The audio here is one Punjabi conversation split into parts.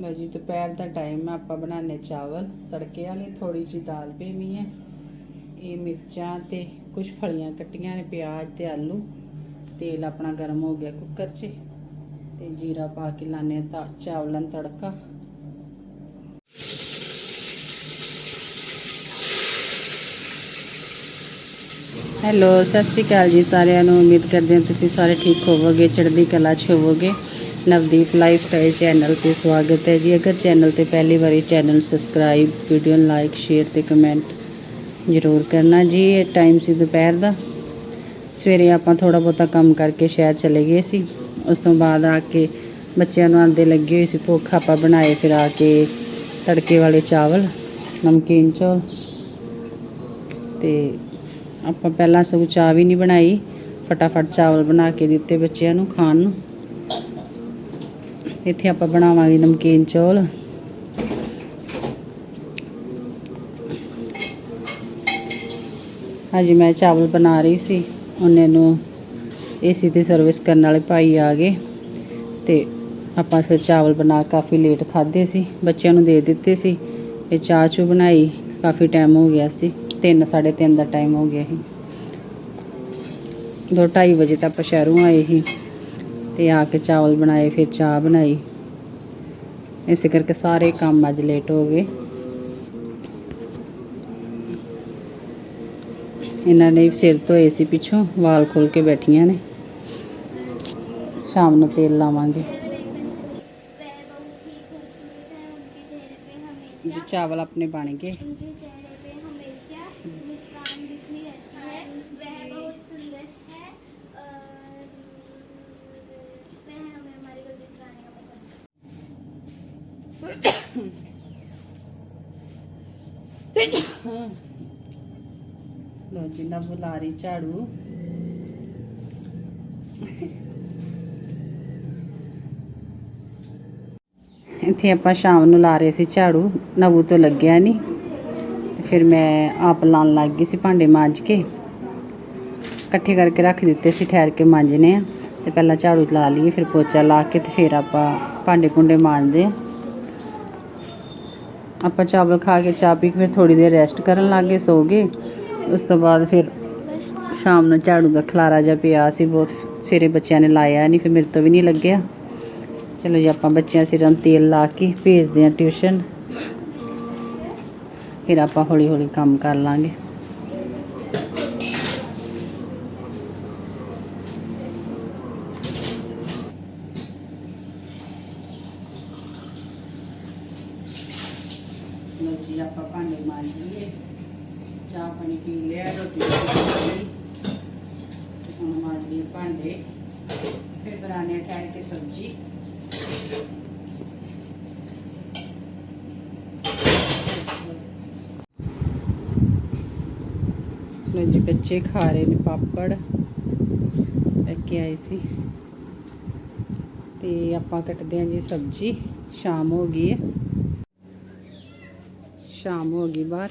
ਲਓ ਜੀ, ਦੁਪਹਿਰ ਦਾ ਟਾਈਮ ਹੈ ਆਪਾਂ ਬਣਾਉਣੇ ਚਾਵਲ। ਤੜਕੇ ਵਾਲੀ ਥੋੜੀ ਜਿਹੀ ਦਾਲ ਪੇਮੀ ਹੈ ਇਹ ਮਿਰਚਾਂ ਤੇ ਕੁਝ ਫਲੀਆਂ ਕੱਟੀਆਂ ਨੇ, ਪਿਆਜ਼ ਤੇ ਆਲੂ। ਤੇਲ ਆਪਣਾ ਗਰਮ ਹੋ ਗਿਆ ਕੁੱਕਰ 'ਚ। ਤੇ ਜੀਰਾ ਪਾ ਕੇ ਲਾਣੇ ਤਾਂ, ਚਾਵਲਾਂ ਨੂੰ ਤੜਕਾ। ਹੈਲੋ ਸਤਿ ਸ਼੍ਰੀ ਅਕਾਲ ਜੀ ਸਾਰਿਆਂ ਨੂੰ। ਉਮੀਦ ਕਰਦੇ ਹਾਂ ਤੁਸੀਂ ਸਾਰੇ ਠੀਕ ਹੋਵੋਗੇ, ਚੜ੍ਹਦੀ ਕਲਾ 'ਚ ਹੋਵੋਗੇ। ਨਵਦੀਪ ਲਾਈਫ ਸਟਾਈਲ ਚੈਨਲ ਤੇ ਸਵਾਗਤ ਹੈ ਜੀ। ਅਗਰ ਚੈਨਲ ਤੇ ਪਹਿਲੀ ਵਾਰੀ ਚੈਨਲ ਸਬਸਕ੍ਰਾਈਬ ਵੀਡੀਓ ਨੂੰ ਲਾਈਕ ਸ਼ੇਅਰ ਤੇ ਕਮੈਂਟ ਜ਼ਰੂਰ ਕਰਨਾ ਜੀ। ਇਹ ਟਾਈਮ ਸੀ ਦੁਪਹਿਰ ਦਾ। ਸਵੇਰੇ ਆਪਾਂ ਥੋੜਾ ਬਹੁਤਾ ਕੰਮ ਕਰਕੇ ਸ਼ਹਿਰ ਚਲੇ ਗਏ ਸੀ। ਉਸ ਤੋਂ ਬਾਅਦ ਆ ਕੇ ਬੱਚਿਆਂ ਨੂੰ ਆਂਦੇ ਲੱਗੀ ਹੋਈ ਸੀ ਭੁੱਖ ਆਪਾਂ ਬਣਾਏ, ਫਿਰ ਆ ਕੇ ਤੜਕੇ ਵਾਲੇ ਚਾਵਲ, ਨਮਕੀਨ ਚੌਲ ਤੇ ਆਪਾਂ ਪਹਿਲਾਂ ਸਗੋਂ ਚਾਹ ਵੀ ਨਹੀਂ ਬਣਾਈ। ਫਟਾਫਟ ਚਾਵਲ ਬਣਾ ਕੇ ਦਿੱਤੇ ਬੱਚਿਆਂ ਨੂੰ ਖਾਣ ਨੂੰ। ਇੱਥੇ ਆਪਾਂ ਬਣਾਵਾਂਗੇ ਨਮਕੀਨ ਚੌਲ। ਹਾਂਜੀ, ਮੈਂ ਚਾਵਲ ਬਣਾ ਰਹੀ ਸੀ। ਉਹਨੇ ਨੂੰ ਏਸੀ ਤੇ ਸਰਵਿਸ ਕਰਨ ਵਾਲੇ ਭਾਈ ਆ ਗਏ ਤੇ ਆਪਾਂ ਫਿਰ ਚਾਵਲ ਬਣਾ ਕਾਫੀ ਲੇਟ ਖਾਦੇ ਸੀ। ਬੱਚਿਆਂ ਨੂੰ ਦੇ ਦਿੱਤੇ ਸੀ ਇਹ ਚਾਹ ਚੂ ਬਣਾਈ। ਕਾਫੀ ਟਾਈਮ ਹੋ ਗਿਆ ਸੀ। 3 3:30 ਦਾ ਟਾਈਮ ਹੋ ਗਿਆ ਸੀ। ਦੋ 2:30 ਵਜੇ ਤੱਕ ਆਪਾਂ ਸ਼ਹਿਰੋਂ ਆਏ ਸੀ। ਤੇ ਆ ਕੇ ਚਾਵਲ ਬਣਾਏ, ਫਿਰ ਚਾਹ ਬਣਾਈ। ਇਸੇ ਕਰਕੇ ਸਾਰੇ ਕੰਮ ਅੱਜ ਲੇਟ ਹੋ ਗਏ। ਇਹਨਾਂ ਨੇ ਸਿਰ ਧੋਏ ਸੀ ਪਿੱਛੋਂ, ਵਾਲ ਖੋਲ ਕੇ ਬੈਠੀਆਂ ਨੇ। ਸ਼ਾਮ ਨੂੰ ਤੇਲ ਲਾਵਾਂਗੇ। ਜੀ ਚਾਵਲ ਆਪਣੇ ਬਣ ਗਏ। ਲੋ ਜੀ ਨਾ ਬੁਲਾ ਰਹੀ ਝਾੜੂ। ਇੱਥੇ ਆਪਾਂ ਸ਼ਾਮ ਨੂੰ ਲਾ ਰਹੇ ਸੀ ਝਾੜੂ, ਨਵੂ ਤੋਂ ਲੱਗਿਆ ਨਹੀਂ। ਫਿਰ ਮੈਂ ਆਪ ਲਾਉਣ ਲੱਗ ਗਈ ਸੀ ਭਾਂਡੇ ਮਾਂਜ ਕੇ। ਇਕੱਠੇ ਕਰਕੇ ਰੱਖ ਦਿੱਤੇ ਸੀ, ਠਹਿਰ ਕੇ ਮਾਂਜਨੇ ਆ। ਤੇ ਪਹਿਲਾਂ ਝਾੜੂ ਲਾ ਲਈਏ, ਫਿਰ ਪੋਚਾ ਲਾ ਕੇ ਤੇ ਫਿਰ ਆਪਾਂ ਭਾਂਡੇ ਭੁੰਡੇ ਮਾਂਜਦੇ ਆ। ਆਪਾਂ ਚਾਵਲ ਖਾ ਕੇ, ਚਾਹ ਪੀ ਕੇ ਫਿਰ ਥੋੜੀ ਦੇਰ ਰੈਸਟ ਕਰਨ ਲੱਗ ਗਏ, ਸੋ ਗਏ। ਉਸ ਤੋਂ ਬਾਅਦ ਫਿਰ ਸ਼ਾਮ ਨੂੰ ਝਾੜੂ ਦਾ ਖਲਾਰਾ ਜਿਹਾ ਪਿਆ ਸੀ ਬਹੁਤ। ਸਵੇਰੇ ਬੱਚਿਆਂ ਨੇ ਲਾਇਆ ਨਹੀਂ ਫਿਰ ਮੇਰੇ ਤੋਂ ਵੀ ਨਹੀਂ ਲੱਗਿਆ। ਚਲੋ ਜੀ, ਆਪਾਂ ਬੱਚਿਆਂ ਸਿਰਾਂ ਨੂੰ ਤੇਲ ਲਾ ਕੇ ਭੇਜਦੇ ਹਾਂ ਟਿਊਸ਼ਨ ਫਿਰ ਆਪਾਂ ਹੌਲੀ ਹੌਲੀ ਕੰਮ ਕਰ ਲਾਂਗੇ। ਲੋ ਜੀ ਆਪਾਂ ਭਾਂਡੇ ਮਾਂਜ ਲਈਏ। ਚਾਹ ਪਾਣੀ ਪੀ ਲਿਆ, ਰੋਟੀ ਰੂਟੀ ਹੁਣ ਮਾਂਜ ਲਈਏ ਭਾਂਡੇ। ਫਿਰ ਬਣਾਣੇ ਠਹਿਰ ਕੇ ਸਬਜ਼ੀ। ਲੋ ਜੀ, ਬੱਚੇ ਖਾ ਰਹੇ ਨੇ ਪਾਪੜ। ਲੈ ਕੇ ਆਏ ਸੀ। ਤੇ ਆਪਾਂ ਕੱਟਦੇ ਹਾਂ ਜੀ ਸਬਜ਼ੀ। ਸ਼ਾਮ ਹੋ ਗਈ ਹੈ। ਸ਼ਾਮ ਹੋ ਗਈ ਬਾਹਰ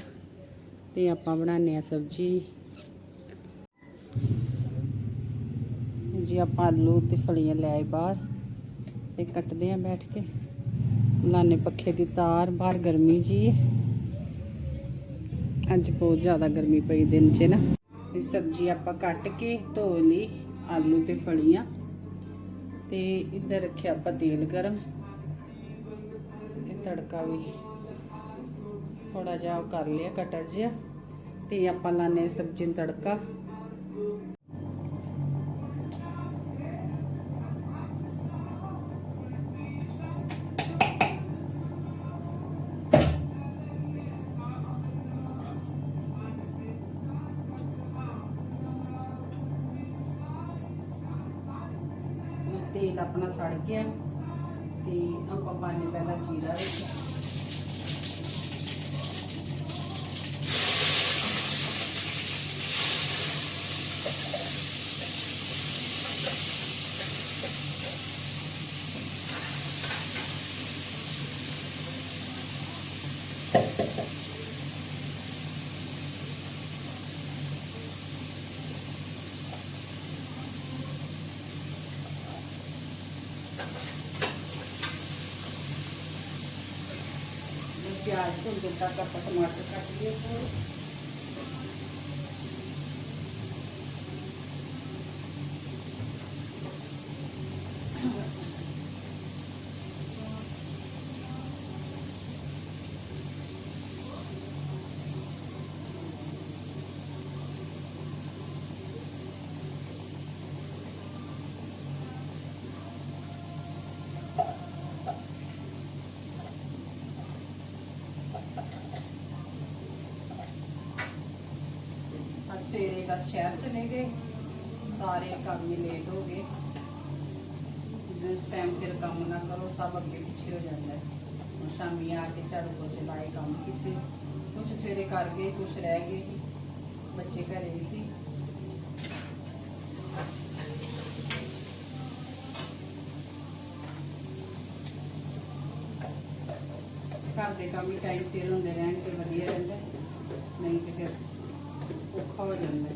ਤੇ ਆਪਾਂ ਬਣਾਉਂਦੇ ਆ ਸਬਜ਼ੀ। ਜੀ ਆਪਾਂ ਆਲੂ ਤੇ ਫਲੀਆਂ ਲੈ ਆਏ ਬਾਹਰ ਤੇ ਕੱਟਦੇ ਆ ਬੈਠ ਕੇ। ਲਾਣੇ ਪੱਖੇ ਦੀ ਤਾਰ, ਬਾਹਰ ਗਰਮੀ ਜੀ। ਅੱਜ ਬਹੁਤ ਜ਼ਿਆਦਾ ਗਰਮੀ ਪਈ ਦਿਨ 'ਚ ਨਾ। ਇਹ ਸਬਜ਼ੀ ਆਪਾਂ ਕੱਟ ਕੇ ਧੋ ਲਈ ਆਲੂ ਤੇ ਫਲੀਆਂ ਤੇ ਇੱਧਰ ਰੱਖਿਆ ਆਪਾਂ ਤੇਲ ਗਰਮ ਇਹ ਤੜਕਾ ਵੀ। ਥੋੜਾ ਜਿਹਾ ਉਹ ਕਰ ਲਿਆ, ਕਟਰ ਜਿਹਾ, ਤੇ ਆਪਾਂ ਲਾਣੇ ਸਬਜ਼ੀ ਨੂੰ ਤੜਕਾ। ਤੇਲ ਆਪਣਾ ਸੜ ਗਿਆ, ਤੇ ਆਪਾਂ ਪਾਣੇ ਪਹਿਲਾਂ ਜੀਰਾ ਵਿੱਚ ਪਿਆਜ਼ ਭੁੰਨ ਦਿੱਤਾ ਤੱਕ ਆਪਾਂ ਟਮਾਟਰ ਕੱਟ ਲਈਏ ਥੋੜ੍ਹੇ। ਅੱਜ ਸਵੇਰੇ ਸ਼ਹਿਰ ਚਲੇ ਗਏ। ਸਾਰੇ ਕੰਮ ਹੀ ਲੇਟ ਹੋ ਗਏ। ਜਿਸ ਟਾਈਮ ਸਿਰ ਕੰਮ ਨਾ ਕਰੋ, ਸਭ ਅੱਗੇ ਪਿੱਛੇ ਹੋ ਜਾਂਦਾ ਹੈ। ਸ਼ਾਮੀ ਆ ਕੇ ਝਾੜੂ ਪੋਚੇ ਲਾਏ, ਕੰਮ ਕੀਤੇ। ਕੁਝ ਸਵੇਰੇ ਕਰ ਗਏ ਕੁਝ ਰਹਿ ਗਏ ਬੱਚੇ ਘਰੇ ਹੀ ਸੀ। ਘਰ ਦੇ ਕੰਮ ਹੀ ਟਾਈਮ ਸਿਰ ਹੁੰਦੇ ਰਹਿਣ ਤੇ ਵਧੀਆ ਰਹਿੰਦਾ ਨਹੀਂ ਤੇ ਫਿਰ ਔਖਾ ਹੋ ਜਾਂਦਾ ਹੈ।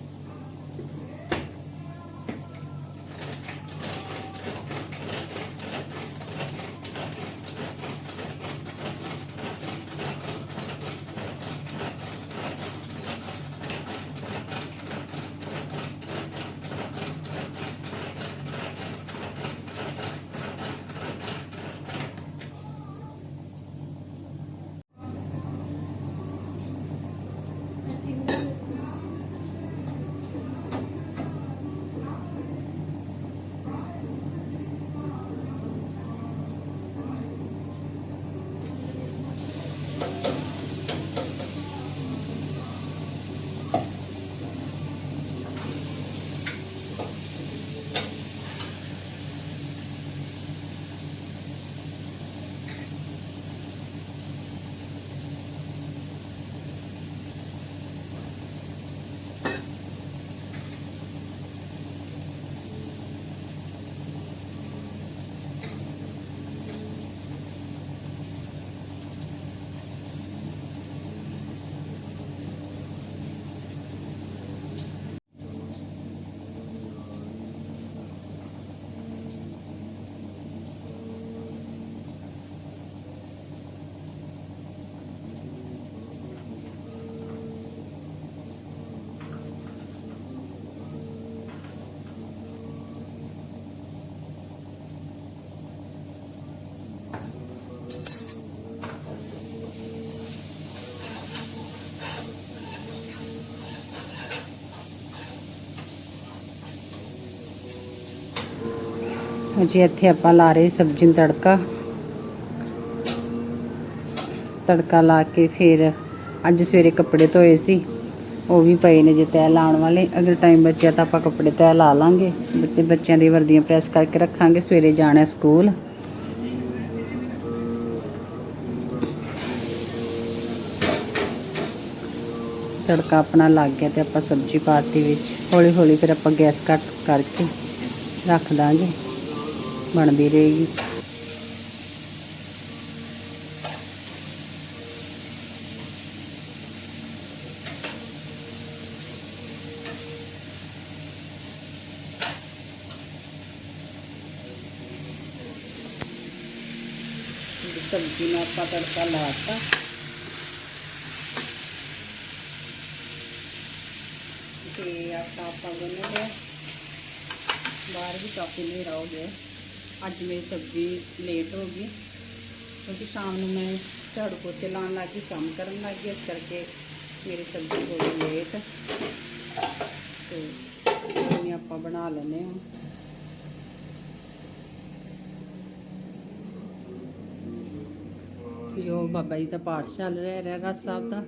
ਜੀ ਇੱਥੇ ਆਪਾਂ ਲਾ ਰਹੇ ਸਬਜ਼ੀ ਨੂੰ ਤੜਕਾ। ਤੜਕਾ ਲਾ ਕੇ ਫਿਰ ਅੱਜ ਸਵੇਰੇ ਕੱਪੜੇ ਧੋਏ ਸੀ। ਉਹ ਵੀ ਪਏ ਨੇ ਜੇ ਤੈਅ ਲਾਉਣ ਵਾਲੇ। ਅਗਰ ਟਾਈਮ ਬਚਿਆ ਤਾਂ ਆਪਾਂ ਕੱਪੜੇ ਤੈਅ ਲਾ ਲਾਂਗੇ। ਤੇ ਬੱਚਿਆਂ ਦੀ ਵਰਦੀਆਂ ਪ੍ਰੈਸ ਕਰਕੇ ਰੱਖਾਂਗੇ। ਸਵੇਰੇ ਜਾਣਾ ਸਕੂਲ ਤੜਕਾ ਆਪਣਾ ਲੱਗ ਗਿਆ ਤੇ ਆਪਾਂ ਸਬਜ਼ੀ ਪਾਤੀ ਵਿੱਚ। ਹੌਲੀ ਹੌਲੀ ਫਿਰ ਆਪਾਂ ਗੈਸ ਘੱਟ ਕਰਕੇ ਰੱਖ ਦਾਂਗੇ। ਬਣਦੀ ਰਹੇਗੀ। ਸਬਜ਼ੀ ਨੂੰ ਆਪਾਂ ਤੜਕਾ ਲਾਤਾ ਤੇ ਆਟਾ ਆਪਾਂ ਗੁੰਨ ਲਿਆ। ਬਾਹਰ ਵੀ ਕਾਫੀ ਹਨੇਰਾ ਹੋ ਗਿਆ। ਅੱਜ ਮੇਰੀ ਸਬਜ਼ੀ ਲੇਟ ਹੋ ਗਈ। ਕਿਉਂਕਿ ਸ਼ਾਮ ਨੂੰ ਮੈਂ ਝਾੜੂ ਪੋਚੇ ਲਾਉਣ ਲੱਗ ਗਈ, ਕੰਮ ਕਰਨ ਲੱਗ ਗਈ, ਇਸ ਕਰਕੇ ਮੇਰੀ ਸਬਜ਼ੀ ਹੋ ਗਈ ਲੇਟ ਤੇ ਇਹਨੇ ਆਪਾਂ ਬਣਾ ਲੈਨੇ ਹਾਂ। ਜੋ ਬਾਬਾ ਜੀ ਦਾ ਪਾਠ ਚੱਲ ਰਿਹਾ ਹੈ ਰਸ ਸਾਹਿਬ ਦਾ।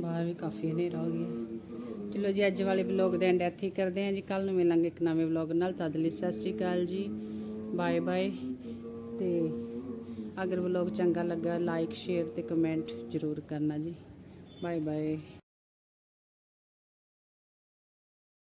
ਬਾਹਰ ਵੀ ਕਾਫੀ ਹਨੇਰਾ ਹੋ ਗਿਆ। ਚਲੋ ਜੀ, ਅੱਜ ਵਾਲੇ ਵਲੌਗ ਦੇ ਐਂਡ ਇੱਥੇ ਹੀ ਕਰਦੇ ਹਾਂ ਜੀ। ਕੱਲ ਨੂੰ ਮਿਲਾਂਗੇ ਇੱਕ ਨਵੇਂ ਵਲੌਗ ਨਾਲ। ਤਦ ਲਈ ਸਤਿ ਸ਼੍ਰੀ ਅਕਾਲ ਜੀ। ਬਾਏ ਬਾਏ ਤੇ ਅਗਰ ਵਲੌਗ ਚੰਗਾ ਲੱਗਾ ਲਾਈਕ ਸ਼ੇਅਰ ਤੇ ਕਮੈਂਟ ਜ਼ਰੂਰ ਕਰਨਾ ਜੀ। Bye bye